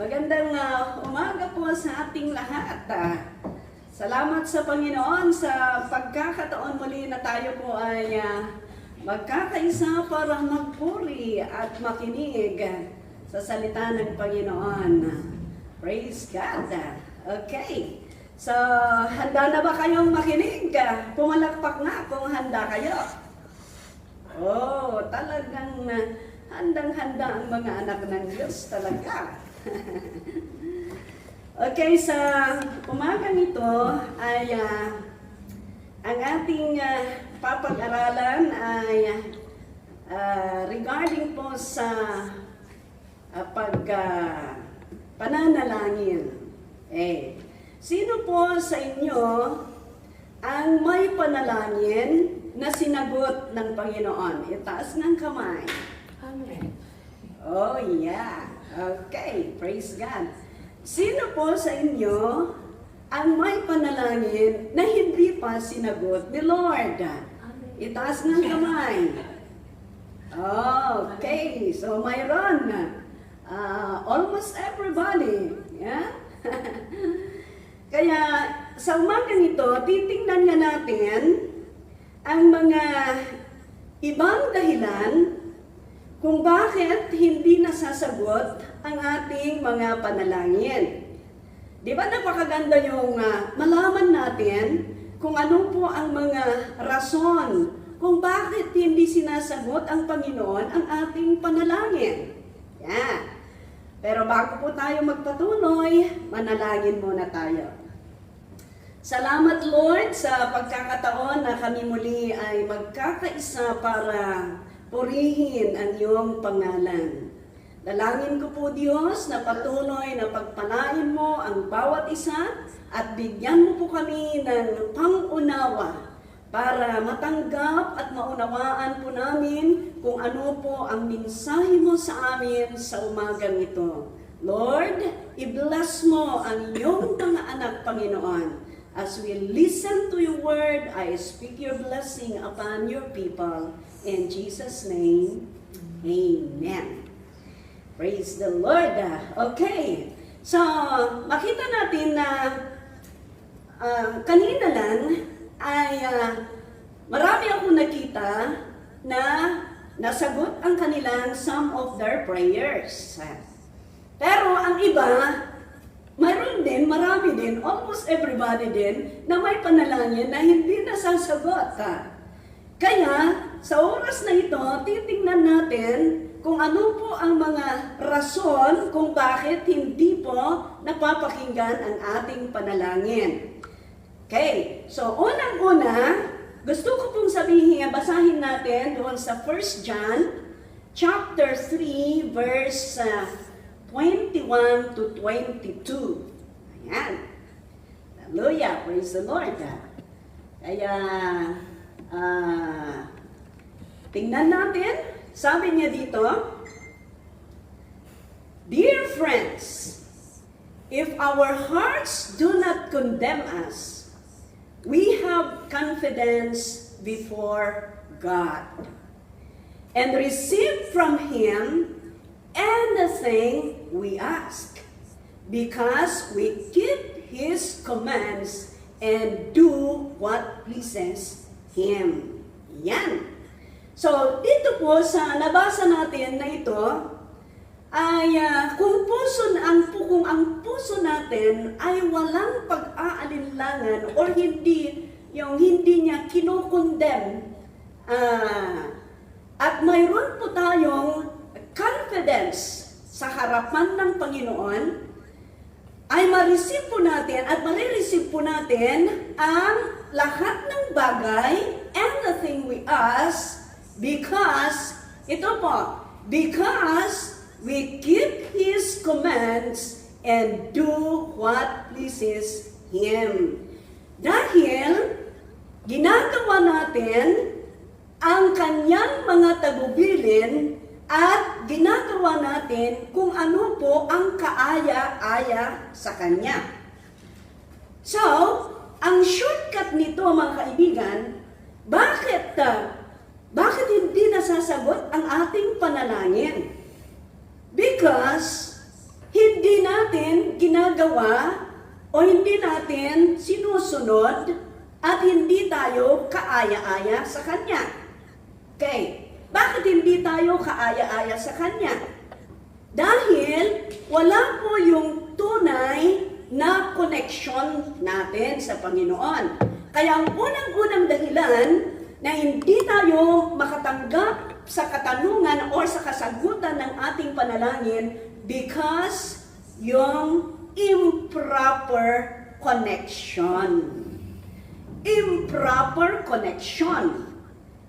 Magandang ah, umaga po sa ating lahat. Ah, salamat sa Panginoon sa pagkakataon muli na tayo po ay ah, magkakaisa para magpuri at makinig sa salita ng Panginoon. Praise God. Okay. So, handa na ba kayong makinig? Pumalakpak nga kung handa kayo. Oh, talagang uh, handang-handa ang mga anak ng Diyos talaga. okay, sa umagang ito ay ah, ang ating ah, papag-aralan ay ah, regarding po sa ah, pag ah, pananalangin. Eh, sino po sa inyo ang may panalangin na sinagot ng Panginoon? Itaas ng kamay. Amen. Oh, yeah. Okay, praise God. Sino po sa inyo ang may panalangin na hindi pa sinagot ni Lord? Itaas ng kamay. Okay, so mayroon. Uh, almost everybody. Yeah? Kaya sa umagang ito, titingnan nga natin ang mga ibang dahilan kung bakit hindi nasasagot ang ating mga panalangin. Di ba napakaganda yung ah, malaman natin kung ano po ang mga rason kung bakit hindi sinasagot ang Panginoon ang ating panalangin. Yan. Pero bago po tayo magpatuloy, manalangin muna tayo. Salamat Lord sa pagkakataon na kami muli ay magkakaisa para purihin ang iyong pangalan. Dalangin ko po Diyos na patuloy na pagpalain mo ang bawat isa at bigyan mo po kami ng pangunawa para matanggap at maunawaan po namin kung ano po ang mensahe mo sa amin sa umagang ito. Lord, i-bless mo ang iyong mga anak, Panginoon. As we listen to your word, I speak your blessing upon your people. In Jesus' name, Amen. Praise the Lord. Okay. So, makita natin na ah, kanina lang ay ah, marami akong nakita na nasagot ang kanilang some of their prayers. Pero ang iba, mayroon din, marami din, almost everybody din, na may panalangin na hindi nasasagot. ha. Kaya, sa oras na ito, titingnan natin kung ano po ang mga rason kung bakit hindi po napapakinggan ang ating panalangin. Okay, so unang-una, gusto ko pong sabihin, basahin natin doon sa 1 John chapter 3 verse uh, 21 to 22. Ayan. Hallelujah, praise the Lord. Kaya, ah, tingnan natin, sabi niya dito, Dear friends, if our hearts do not condemn us, we have confidence before God and receive from Him anything we ask because we keep His commands and do what pleases Him. Yan. So, dito po sa nabasa natin na ito, ay ah, kung puso na- ang kung ang puso natin ay walang pag-aalinlangan or hindi yung hindi niya kinokondem ah, at mayroon po tayong confidence sa harapan ng Panginoon ay ma-receive po natin at marireceive po natin ang lahat ng bagay, anything we ask, because, ito po, because we keep His commands and do what pleases Him. Dahil, ginagawa natin ang kanyang mga tagubilin at ginagawa natin kung ano po ang kaaya-aya sa kanya. So, ang shortcut nito mga kaibigan, bakit ah, bakit hindi nasasagot ang ating panalangin? Because hindi na natin ginagawa o hindi natin sinusunod at hindi tayo kaaya-aya sa Kanya. Okay, bakit hindi tayo kaaya-aya sa Kanya? Dahil wala po yung tunay na connection natin sa Panginoon. Kaya ang unang-unang dahilan na hindi tayo makatanggap sa katanungan o sa kasagutan ng ating panalangin because yung improper connection. Improper connection.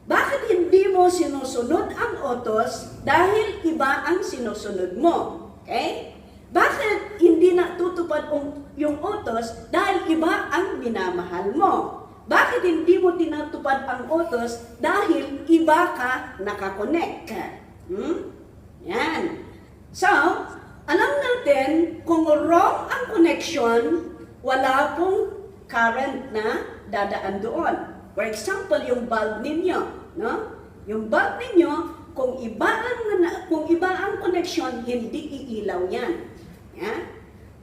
Bakit hindi mo sinusunod ang utos dahil iba ang sinusunod mo? Okay? Bakit hindi natutupad yung utos dahil iba ang minamahal mo? Bakit hindi mo tinatupad ang utos dahil iba ka nakakonect? Hmm? Yan. So, alam natin kung wrong ang connection, wala pong current na dadaan doon. For example, yung bulb ninyo, no? Yung bulb ninyo, kung iba ang kung iba ang connection, hindi iilaw 'yan. Ya?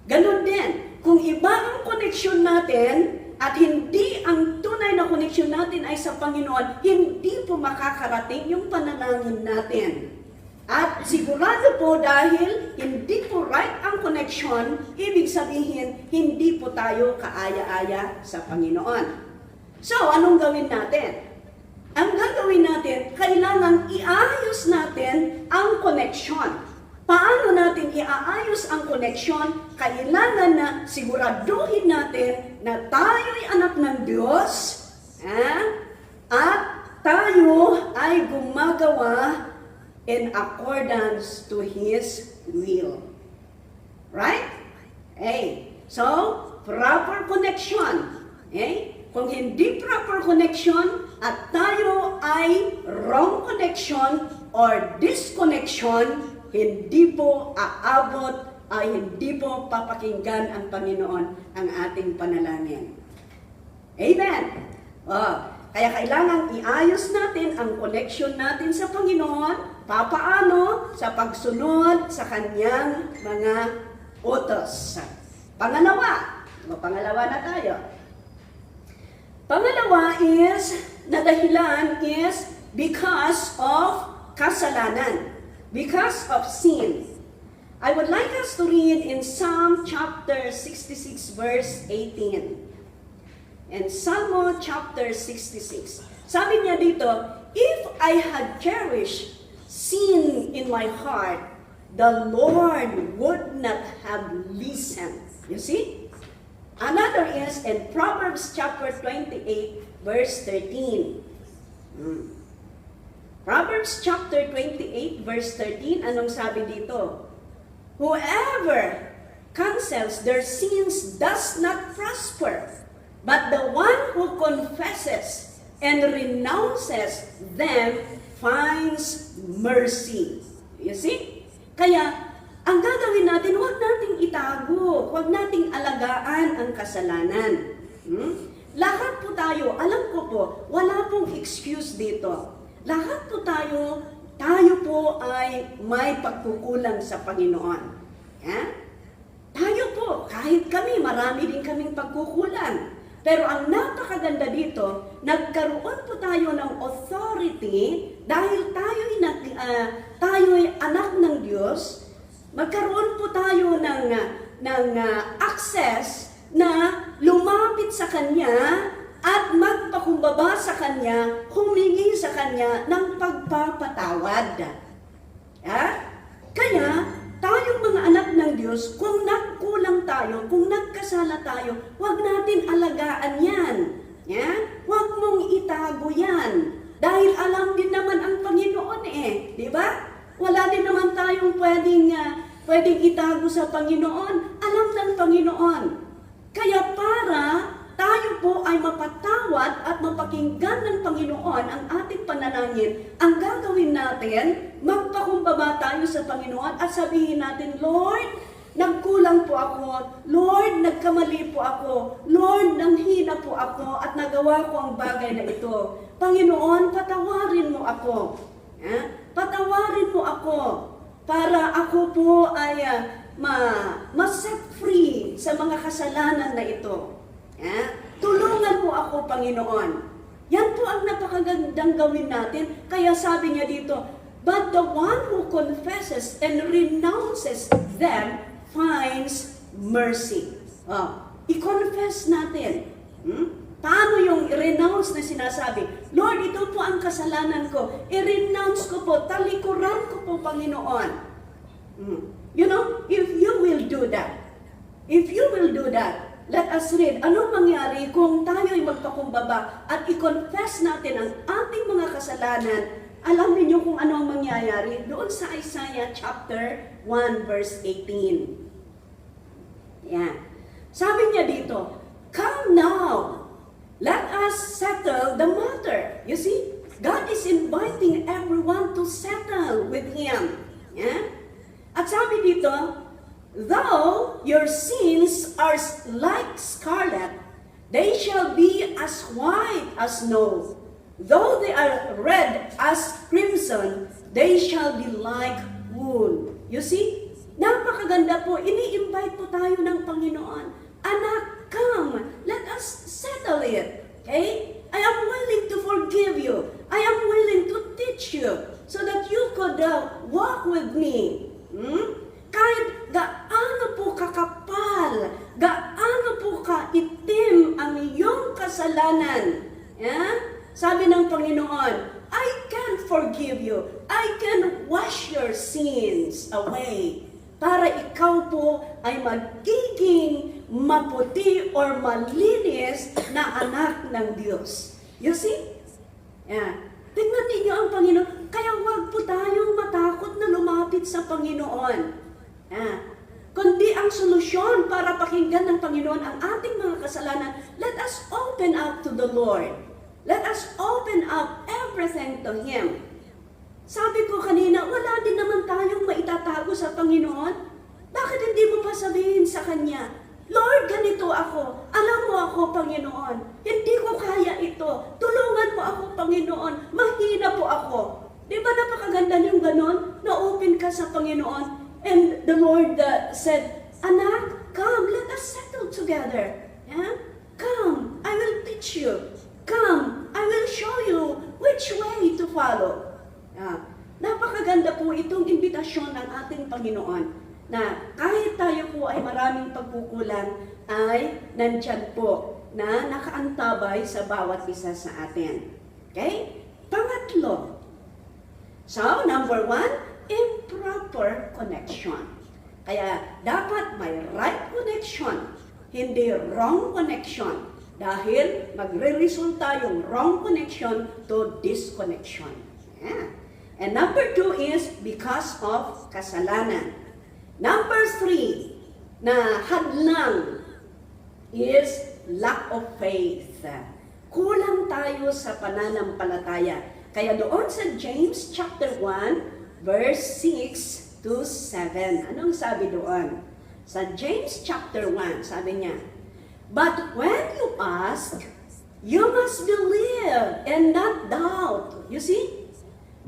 Ganon din, kung iba ang connection natin at hindi ang tunay na connection natin ay sa Panginoon, hindi po makakarating yung panalangin natin. At sigurado po dahil hindi po right ang connection, ibig sabihin hindi po tayo kaaya-aya sa Panginoon. So, anong gawin natin? Ang gagawin natin, kailangan iayos natin ang connection. Paano natin iaayos ang connection? Kailangan na siguraduhin natin na tayo'y anak ng Diyos eh, at tayo ay gumagawa in accordance to His will. Right? Okay. So, proper connection. Okay? Kung hindi proper connection at tayo ay wrong connection or disconnection, hindi po aabot ay hindi po papakinggan ang Panginoon ang ating panalangin. Amen. Oh, kaya kailangan iayos natin ang connection natin sa Panginoon. Papaano? Sa pagsunod sa Kanyang mga utos. Pangalawa. Pangalawa na tayo. Pangalawa is, na dahilan is because of kasalanan. Because of sin. I would like us to read in Psalm chapter 66 verse 18. And Psalm chapter 66. Sabi niya dito, If I had cherished sin in my heart, the Lord would not have listened. You see? Another is in Proverbs chapter 28 verse 13. Hmm. Proverbs chapter 28 verse 13, anong sabi dito? Whoever cancels their sins does not prosper, but the one who confesses and renounces them finds mercy. You see? Kaya, ang gagawin natin, huwag nating itago, huwag nating alagaan ang kasalanan. Hmm? Lahat po tayo, alam ko po, wala pong excuse dito. Lahat po tayo, tayo po ay may pagkukulang sa Panginoon. Ya? Tayo po, kahit kami, marami din kaming pagkukulang. Pero ang napakaganda dito, nagkaroon po tayo ng authority dahil tayo'y, nag, ah, tayo'y anak ng Diyos, magkaroon po tayo ng, ah, ng ah, access na lumapit sa Kanya at magpakumbaba sa Kanya, humingi sa Kanya ng pagpapatawad. Ha? Kaya, tayong mga anak ng Diyos, kung nagkulang tayo, kung nagkasala tayo, huwag natin alagaan yan. Ya? Huwag mong itago yan. Dahil alam din naman ang Panginoon eh. Di ba? Wala din naman tayong pwedeng, ah, pwedeng itago sa Panginoon. Alam ng Panginoon. Kaya para tayo po ay mapatawad at mapakinggan ng Panginoon ang ating panalangin, ang gagawin natin, magpakumbaba tayo sa Panginoon at sabihin natin, Lord, nagkulang po ako. Lord, nagkamali po ako. Lord, nanghina po ako at nagawa ko ang bagay na ito. Panginoon, patawarin mo ako. Eh? Patawarin mo ako para ako po ay ma, ma-set sa mga kasalanan na ito. Ya? Tulungan mo ako, Panginoon. Yan po ang napakagandang gawin natin. Kaya sabi niya dito, But the one who confesses and renounces them finds mercy. Oh, i-confess natin. Hmm? Paano yung renounce na sinasabi? Lord, ito po ang kasalanan ko. I-renounce ko po, talikuran ko po, Panginoon. Hmm. You know, if you will do that, if you will do that, let us read, anong mangyari kung tayo ay magpakumbaba at i-confess natin ang ating mga kasalanan, alam niyo kung ano ang mangyayari doon sa Isaiah chapter 1 verse 18. Yan. Sabi niya dito, Come now, let us settle the matter. You see, God is inviting everyone to settle with Him. Yeah? At sabi dito, Though your sins are like scarlet, they shall be as white as snow. Though they are red as crimson, they shall be like wool. You see? Napakaganda po. Ini-invite po tayo ng Panginoon. Anak, come. Let us settle it. Okay? I am willing to forgive you. I am willing to teach you so that you could uh, walk with me. Hmm? Kahit gaano po kakapal, gaano po kaitim ang iyong kasalanan. Yeah? Sabi ng Panginoon, I can forgive you. I can wash your sins away. Para ikaw po ay magiging maputi or malinis na anak ng Diyos. You see? Yeah. Tingnan ninyo ang Panginoon. Kaya wag po tayong matakot na lumapit sa Panginoon. Ah, kundi ang solusyon para pakinggan ng Panginoon ang ating mga kasalanan, let us open up to the Lord. Let us open up everything to Him. Sabi ko kanina, wala din naman tayong maitatago sa Panginoon. Bakit hindi mo pa sabihin sa Kanya, Lord, ganito ako. Alam mo ako, Panginoon. Hindi ko kaya ito. Tulungan mo ako, Panginoon. Mahina po ako. Di ba napakaganda yung ganon? Na-open ka sa Panginoon. And the Lord uh, said, Anak, come, let us settle together. Yeah? Come, I will teach you. Come, I will show you which way to follow. Ah, napakaganda po itong imbitasyon ng ating Panginoon na kahit tayo po ay maraming pagkukulang ay nandyan po na nakaantabay sa bawat isa sa atin. Okay? Pangatlo, so number one, improper connection. Kaya dapat may right connection, hindi wrong connection. Dahil magre-resulta yung wrong connection to disconnection. Yeah. And number two is because of kasalanan. Number three, na hadlang is lack of faith. Kulang tayo sa pananampalataya. Kaya doon sa James chapter 1, verse 6 to 7. Anong sabi doon? Sa James chapter 1, sabi niya, But when you ask, you must believe and not doubt. You see?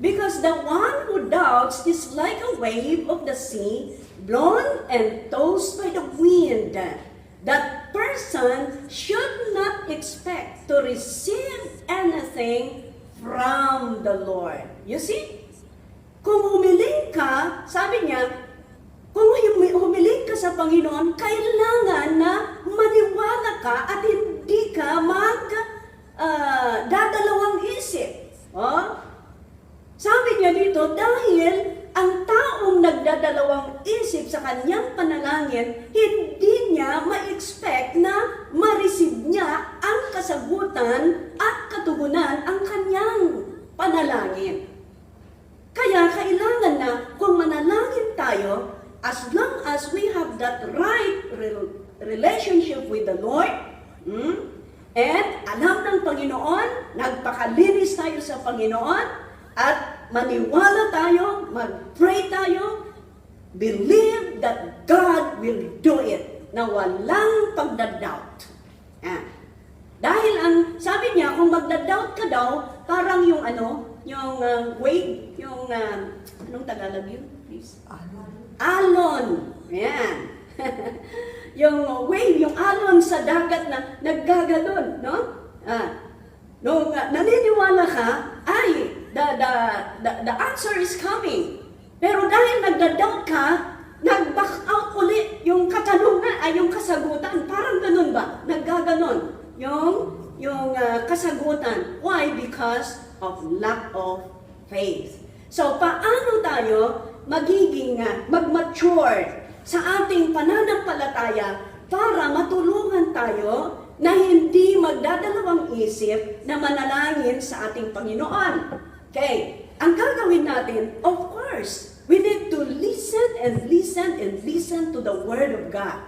Because the one who doubts is like a wave of the sea, blown and tossed by the wind. That person should not expect to receive anything from the Lord. You see? Kung humiling ka, sabi niya, kung humi- humiling ka sa Panginoon, kailangan na maniwala ka at hindi ka mag ah, dadalawang isip. Oh? Sabi niya dito, dahil ang taong nagdadalawang isip sa kanyang panalangin, hindi niya ma-expect na ma-receive niya ang kasagutan at katugunan ang kanyang panalangin. Kaya kailangan na kung manalangin tayo, as long as we have that right rel- relationship with the Lord, hmm, and alam ng Panginoon, nagpakalinis tayo sa Panginoon, at maniwala tayo, mag-pray tayo, believe that God will do it na walang pagdadoubt. Ah. Dahil ang sabi niya, kung magda-doubt ka daw, parang yung ano, yung uh, wave, yung, uh, anong Tagalog yun, please? Alon. Ayan. yung wave, yung alon sa dagat na naggaganon, no? Ah, nung ah, naniniwala ka, ay, the, the, the, the answer is coming. Pero dahil nagda-doubt ka, nag-back out uli yung katanungan, ay yung kasagutan. Parang ganun ba? Naggaganon. Yung, yung ah, kasagutan. Why? Because of lack of faith. So, paano tayo magiging uh, mag-mature sa ating pananampalataya para matulungan tayo na hindi magdadalawang isip na manalangin sa ating Panginoon. Okay, ang gagawin natin, of course, we need to listen and listen and listen to the Word of God.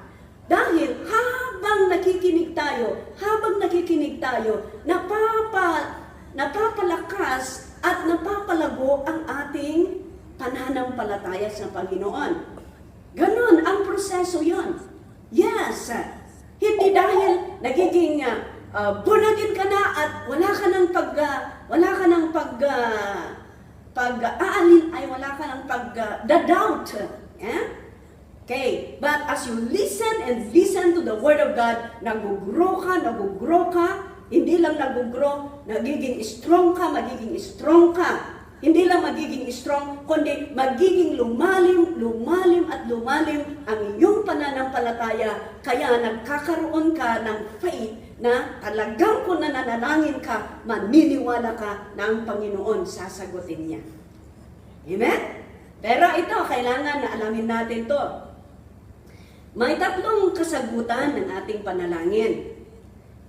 Dahil habang nakikinig tayo, habang nakikinig tayo, napapa, napapalakas at napapalago ang ating pananampalataya sa Panginoon. Ganon ang proseso yon. Yes, hindi dahil nagiging uh, bunagin ka na at wala ka ng pag, uh, wala ka ng pag, uh, pag aalin, ay wala ka ng pag, uh, doubt. Yeah? Okay, but as you listen and listen to the Word of God, nag-grow ka, nag-grow ka, hindi lang nag-grow, nagiging strong ka, magiging strong ka. Hindi lang magiging strong, kundi magiging lumalim, lumalim at lumalim ang iyong pananampalataya. Kaya nagkakaroon ka ng faith na talagang kung nananalangin ka, maniniwala ka na ang Panginoon sasagutin niya. Amen? Pero ito, kailangan na alamin natin to. May tatlong kasagutan ng ating panalangin.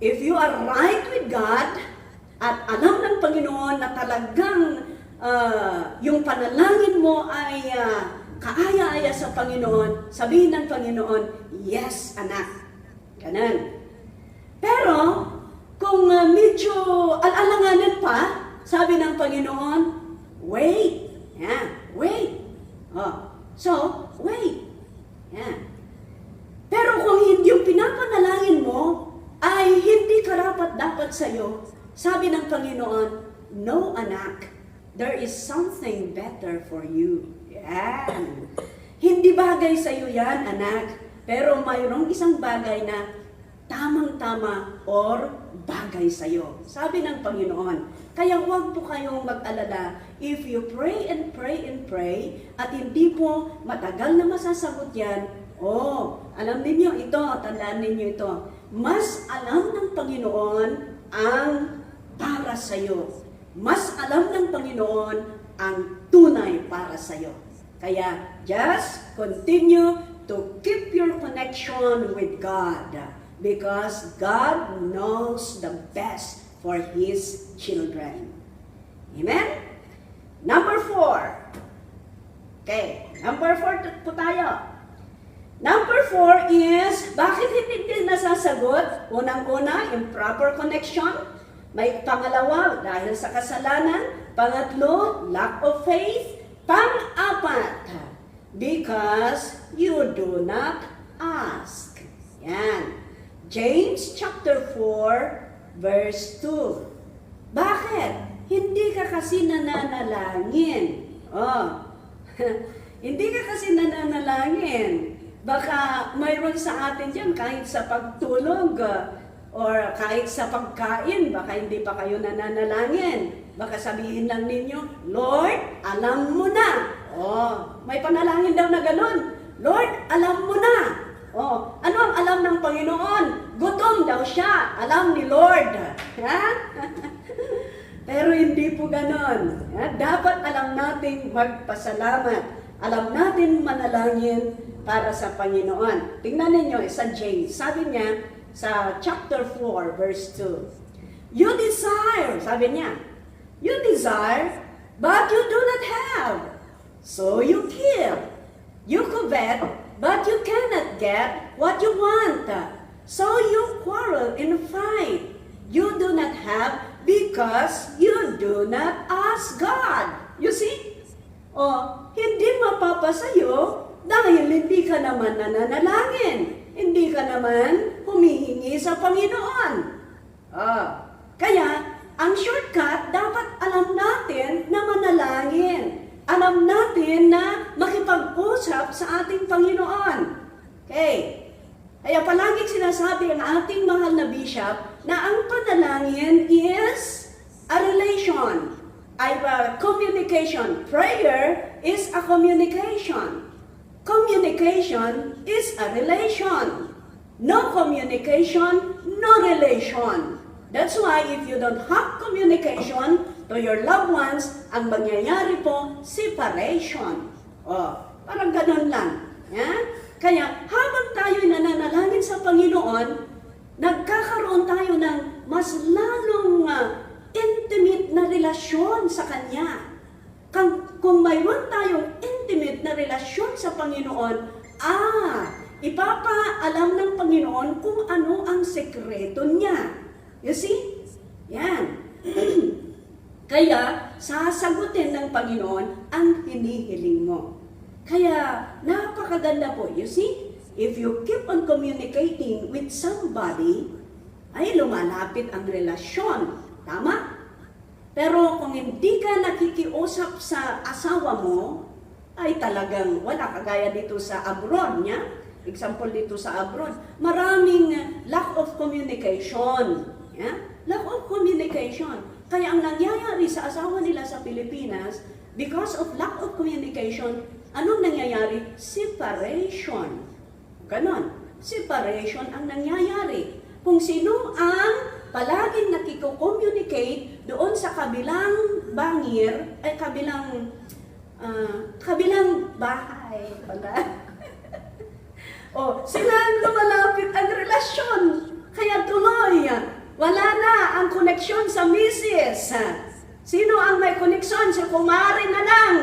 If you are right with God, at alam ng Panginoon na talagang ah, yung panalangin mo ay ah, kaaya-aya sa Panginoon, sabihin ng Panginoon, yes, anak. Ganon. Pero, kung ah, medyo al-alanganan pa, sabi ng Panginoon, wait. Yeah, wait. Oh. So, wait. Yeah. Pero kung hindi yung pinapanalangin mo ay hindi karapat dapat sa'yo, sabi ng Panginoon, No, anak, there is something better for you. Yan. Hindi bagay sa'yo yan, anak. Pero mayroong isang bagay na tamang-tama or bagay sa'yo. Sabi ng Panginoon. Kaya huwag po kayong mag-alala. If you pray and pray and pray, at hindi po matagal na masasagot yan, oh, alam ninyo ito, tandaan ninyo ito, mas alam ng Panginoon ang para sa'yo. Mas alam ng Panginoon ang tunay para sa'yo. Kaya just continue to keep your connection with God because God knows the best for His children. Amen? Number four. Okay, number four po tayo. Number four is, bakit hindi din nasasagot? Unang-una, improper connection. May pangalawa, dahil sa kasalanan. Pangatlo, lack of faith. Pang-apat, because you do not ask. Yan. James chapter 4, verse 2. Bakit? Hindi ka kasi nananalangin. Oh. Hindi ka kasi nananalangin. Baka mayroon sa atin dyan kahit sa pagtulog uh, or kahit sa pagkain, baka hindi pa kayo nananalangin. Baka sabihin lang ninyo, Lord, alam mo na. Oh, may panalangin daw na ganun. Lord, alam mo na. Oh, ano ang alam ng Panginoon? Gutom daw siya. Alam ni Lord. Ha? Pero hindi po ganon. Dapat alam nating magpasalamat. Alam natin manalangin para sa Panginoon. Tingnan ninyo sa James. Sabi niya sa chapter 4 verse 2. You desire, sabi niya, you desire, but you do not have. So you kill. You covet, but you cannot get what you want. So you quarrel and fight. You do not have because you do not ask God. You see? O, hindi mapapasayo dahil hindi ka naman nananalangin. Hindi ka naman humihingi sa Panginoon. Ah, kaya, ang shortcut, dapat alam natin na manalangin. Alam natin na makipag-usap sa ating Panginoon. Hey, kaya palaging sinasabi ang ating mahal na bishop na ang panalangin is a relation, ay a communication. Prayer is a communication. Communication is a relation. No communication, no relation. That's why if you don't have communication to your loved ones, ang mangyayari po, separation. Oh, parang ganun lang. Yeah? Kaya habang tayo'y nananalangin sa Panginoon, nagkakaroon tayo ng mas lalong ah, intimate na relasyon sa Kanya. Kung, kung mayroon tayong intimate na relasyon sa Panginoon, ah, ipapaalam ng Panginoon kung ano ang sekreto niya. You see? Yan. Kaya, sasagutin ng Panginoon ang hinihiling mo. Kaya, napakaganda po. You see? If you keep on communicating with somebody, ay lumalapit ang relasyon. Tama? Pero kung hindi ka nakikiusap sa asawa mo, ay talagang wala kagaya dito sa abroad niya. Example dito sa abroad, maraming lack of communication. Yeah? Lack of communication. Kaya ang nangyayari sa asawa nila sa Pilipinas, because of lack of communication, anong nangyayari? Separation. Ganon. Separation ang nangyayari. Kung sino ang palaging nakiko-communicate doon sa kabilang bangir, ay kabilang, ah, kabilang bahay pala. o, sila ang lumalapit ang relasyon. Kaya tuloy, wala na ang koneksyon sa misis. Sino ang may koneksyon? Si kumari na lang.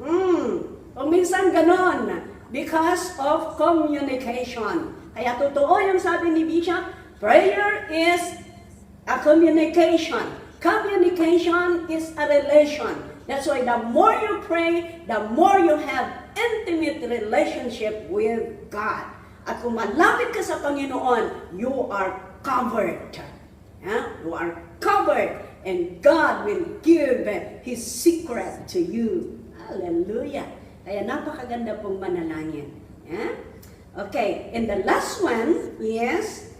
Mm. O minsan ganon. Because of communication. Kaya totoo yung sabi ni Bishop, prayer is a communication. Communication is a relation. That's why the more you pray, the more you have intimate relationship with God. At kung malapit ka sa Panginoon, you are covered. Yeah? You are covered. And God will give His secret to you. Hallelujah. Kaya napakaganda pong manalangin. Yeah? Okay, and the last one is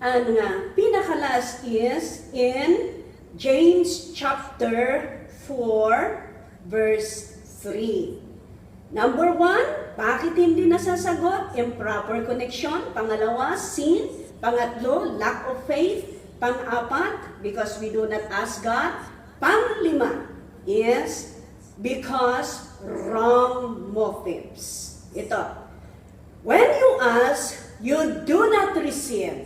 ang uh, pinakalas is in James chapter 4 verse 3. Number one, bakit hindi nasasagot? Improper connection. Pangalawa, sin. Pangatlo, lack of faith. Pang-apat, because we do not ask God. Panglima is because wrong motives. Ito, When you ask, you do not receive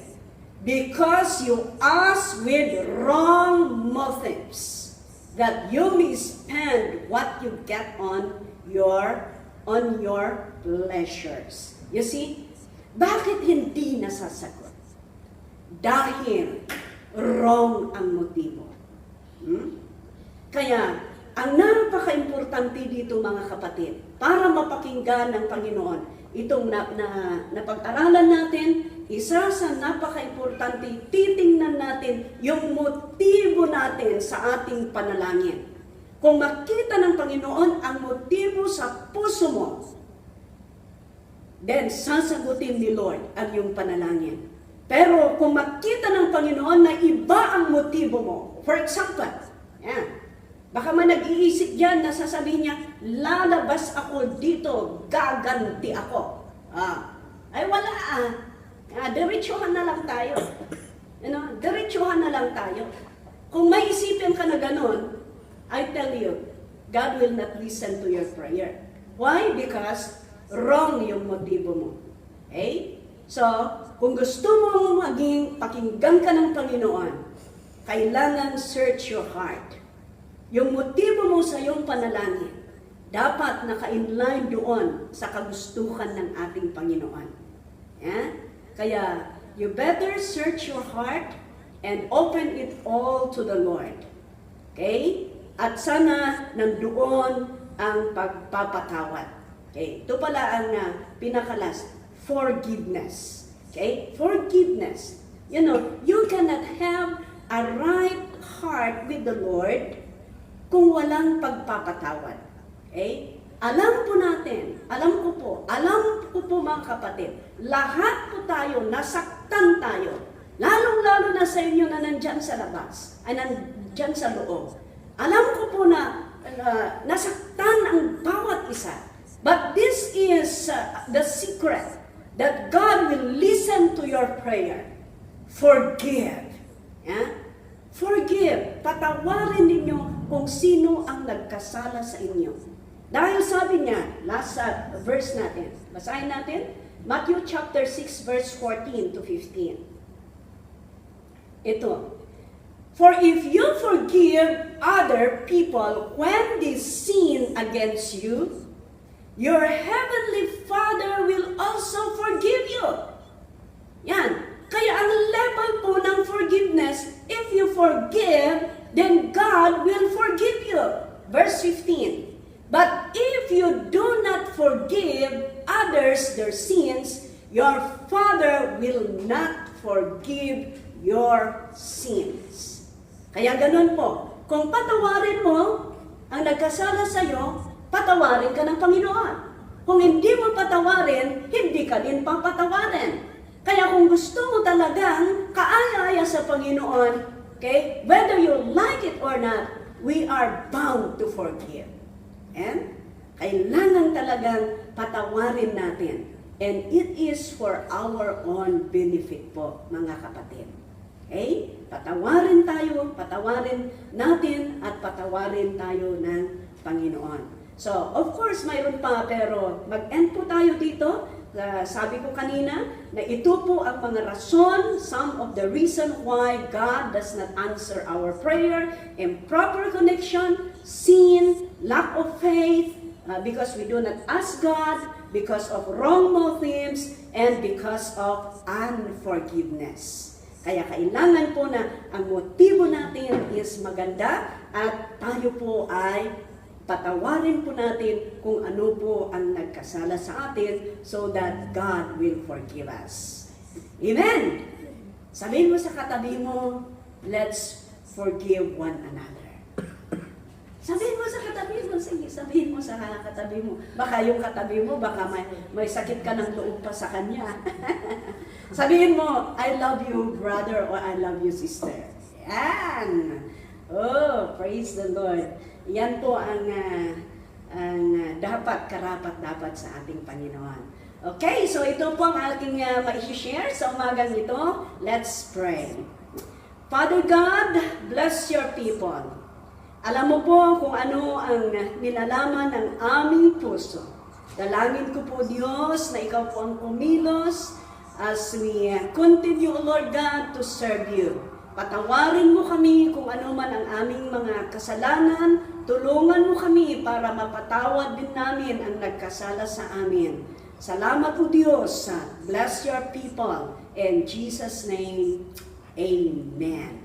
because you ask with wrong motives that you may spend what you get on your on your pleasures. You see? Bakit hindi nasasagot? Dahil wrong ang motibo. Hmm? Kaya, ang napaka-importante dito mga kapatid, para mapakinggan ng Panginoon, itong na, na, napag-aralan natin, isa sa napaka-importante, titingnan natin yung motibo natin sa ating panalangin. Kung makita ng Panginoon ang motibo sa puso mo, then sasagutin ni Lord ang iyong panalangin. Pero kung makita ng Panginoon na iba ang motibo mo, for example, yan, baka man nag-iisip yan na sasabihin niya, lalabas ako dito, gaganti ako. Ah, ay wala ah. ah diretsuhan na lang tayo. Ano, diretsuhan na lang tayo. Kung may isipin ka na ganun, I tell you, God will not listen to your prayer. Why? Because wrong yung motibo mo. Okay? So, kung gusto mo maging pakinggan ka ng Panginoon, kailangan search your heart. Yung motibo mo sa iyong panalangin, dapat naka-inline doon sa kagustuhan ng ating Panginoon. Yeah? Kaya, you better search your heart and open it all to the Lord. Okay? At sana nandoon ang pagpapatawad. Okay? Ito pala ang uh, pinakalas, forgiveness. Okay? Forgiveness. You know, you cannot have a right heart with the Lord kung walang pagpapatawad. Okay? Alam po natin, alam ko po, alam ko po mga kapatid, lahat po tayo, nasaktan tayo. Lalong-lalo na sa inyo na nandyan sa labas, ay nandyan sa loob. Alam ko po na uh, nasaktan ang bawat isa. But this is uh, the secret that God will listen to your prayer. Forgive. Yeah? Forgive. Patawarin ninyo kung sino ang nagkasala sa inyo. Dahil sabi niya, last uh, verse natin, basahin natin, Matthew chapter 6 verse 14 to 15. Ito, For if you forgive other people when they sin against you, your heavenly Father will also forgive you. Yan. Kaya ang level po ng forgiveness, if you forgive, then God will forgive you. Verse 15. But if you do not forgive others their sins, your Father will not forgive your sins. Kaya ganun po, kung patawarin mo ang nagkasala sa iyo, patawarin ka ng Panginoon. Kung hindi mo patawarin, hindi ka din papatawarin. Kaya kung gusto mo talagang kaaya-aya sa Panginoon, okay, whether you like it or not, we are bound to forgive. And kailangan talagang patawarin natin. And it is for our own benefit po, mga kapatid. Okay? Patawarin tayo, patawarin natin, at patawarin tayo ng Panginoon. So, of course, mayroon pa, pero mag-end po tayo dito. Uh, sabi ko kanina na ito po ang mga rason, some of the reason why God does not answer our prayer, improper connection, sin, lack of faith, uh, because we do not ask God, because of wrong motives, and because of unforgiveness. Kaya kailangan po na ang motibo natin is maganda at tayo po ay patawarin po natin kung ano po ang nagkasala sa atin so that God will forgive us. Amen! Sabihin mo sa katabi mo, let's forgive one another. Sabihin mo sa katabi mo, sige, sabihin mo sa katabi mo. Baka yung katabi mo, baka may, may sakit ka ng loob pa sa kanya. sabihin mo, I love you, brother, or I love you, sister. Yan! Oh, praise the Lord. Yan po ang, ah, ang ah, dapat, karapat dapat sa ating Panginoon. Okay, so ito po ang aking uh, ma-share sa umagang ito. Let's pray. Father God, bless your people. Alam mo po kung ano ang nilalaman ng aming puso. Dalangin ko po Diyos na ikaw po ang kumilos as we continue, Lord God, to serve you. Patawarin mo kami kung ano man ang aming mga kasalanan. Tulungan mo kami para mapatawad din namin ang nagkasala sa amin. Salamat po Diyos. Bless your people. In Jesus' name, Amen.